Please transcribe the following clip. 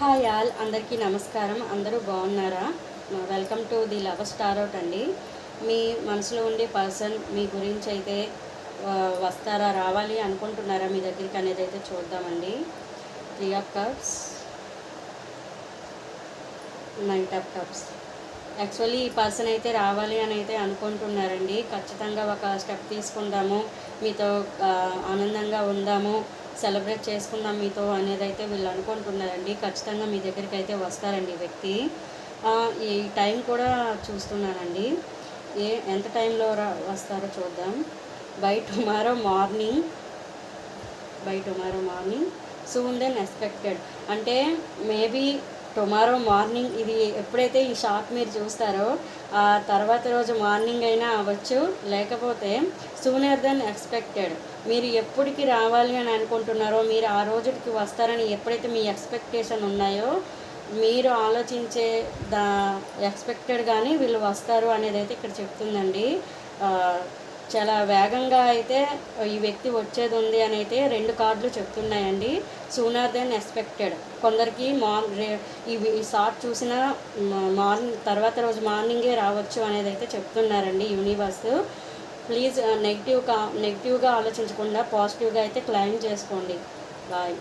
Hi all అందరికీ నమస్కారం. అందరూ బాగున్నారా? Welcome to the love star out అండి. మీ మనసులో ఉండే పర్సన్ మీ గురించి అయితే వస్తారా రావాలి అనుకుంటున్నారా మీ దగ్గరికి అనేది అయితే చూద్దామండి. Three of cups knight of cups. Actually ఈ పర్సన్ అయితే రావాలి అని అయితే అనుకుంటున్నారండి. ఖచ్చితంగా ఒక స్టెప్ తీసుకుందాము. మీతో ఆనందంగా ఉందాము. సెలబ్రేట్ చేసుకుందాం మీతో అనేది అయితే వీళ్ళు అనుకుంటున్నారండి. ఖచ్చితంగా మీ దగ్గరికి అయితే వస్తారండి ఈ వ్యక్తి. ఈ టైం కూడా చూస్తున్నానండి. ఏ ఎంత టైంలో రా వస్తారో చూద్దాం. Bye tomorrow morning. Bye tomorrow morning. Soon than expected. అంటే మేబీ టుమారో మార్నింగ్ ఇది ఎప్పుడైతే ఈ షాప్ మీరు చూస్తారో ఆ తర్వాత రోజు మార్నింగ్ అయినా అవ్వచ్చు లేకపోతే సూనర్ దెన్ ఎక్స్పెక్టెడ్ మీరు ఎప్పటికి రావాలి అని అనుకుంటున్నారో మీరు ఆ రోజుకి వస్తారని ఎప్పుడైతే మీ ఎక్స్పెక్టేషన్ ఉన్నాయో మీరు ఆలోచించే దా ఎక్స్పెక్టెడ్ కానీ వీళ్ళు వస్తారు అనేది అయితే ఇక్కడ చెప్తుందండి. చాలా వేగంగా అయితే ఈ వ్యక్తి వచ్చేది ఉంది అని అయితే రెండు కార్డులు చెప్తున్నాయండి. సూనర్ దెన్ ఎక్స్పెక్టెడ్ కొందరికి మార్నింగ్ ఇవి ఈ ఈ షార్ట్ చూసిన మార్నింగ్ తర్వాత రోజు మార్నింగే రావచ్చు అనేది అయితే చెప్తున్నారండి యూనివర్స్. ప్లీజ్ నెగిటివ్ కా నెగిటివ్గా ఆలోచించకుండా పాజిటివ్గా అయితే క్లైమ్ చేసుకోండి. బాయ్